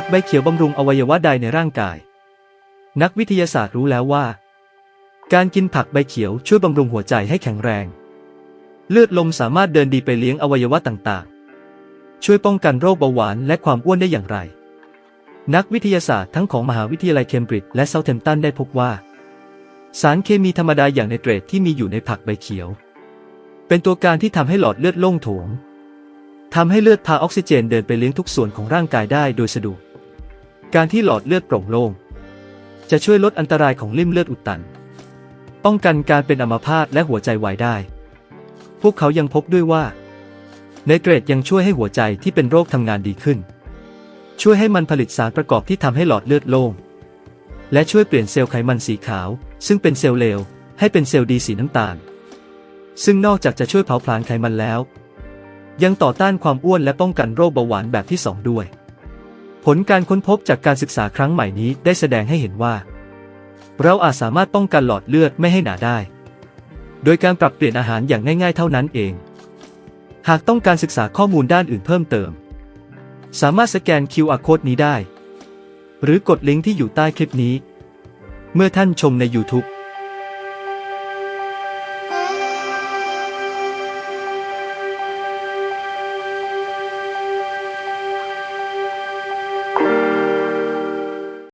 ผักใบเขียวบำรุงอวัยวะใดในร่างกาย นักวิทยาศาสตร์รู้แล้วว่า การกินผักใบเขียวช่วยบำรุงหัวใจให้แข็งแรง เลือดลมสามารถเดินดีไปเลี้ยงอวัยวะต่างๆ ช่วยป้องกันโรคเบาหวานและความอ้วนได้อย่างไร นักวิทยาศาสตร์ทั้งของมหาวิทยาลัยเคมบริดจ์และเซาเทมตันได้พบว่า สารเคมีธรรมดาอย่างไนเตรตที่มีอยู่ในผักใบเขียว เป็นตัวการที่ทำให้หลอดเลือดโล่งโถงทำให้เลือดพาออกซิเจนเดินไปเลี้ยงทุกส่วนของร่างกายได้โดยสะดวก การที่หลอดเลือดโปร่งโล่งจะช่วยลดอันตรายของลิ่มเลือดอุดตัน ป้องกันการเป็นอัมพาตและหัวใจวายได้ พวกเขายังพบด้วยว่าไนเตรตยังช่วยให้หัวใจที่เป็นโรคทำงานดีขึ้น ช่วยให้มันผลิตสารประกอบที่ทำให้หลอดเลือดโล่ง และช่วยเปลี่ยนเซลล์ไขมันสีขาว ซึ่งเป็นเซลล์เลว ให้เป็นเซลล์ดีสีน้ำตาล ซึ่งนอกจากจะช่วยเผาผลาญไขมันแล้ว ยังต่อต้านความอ้วนและป้องกันโรคเบาหวานแบบที่2ด้วย ผลการค้นพบจากการศึกษาครั้งใหม่นี้ได้แสดงให้เห็นว่า เราอาจสามารถป้องกันหลอดเลือดไม่ให้หนาได้ โดยการปรับเปลี่ยนอาหารอย่างง่ายๆเท่านั้นเอง หากต้องการศึกษาข้อมูลด้านอื่นเพิ่มเติม สามารถสแกน QR code นี้ได้ หรือกดลิงก์ที่อยู่ใต้คลิปนี้ เมื่อท่านชมใน YouTube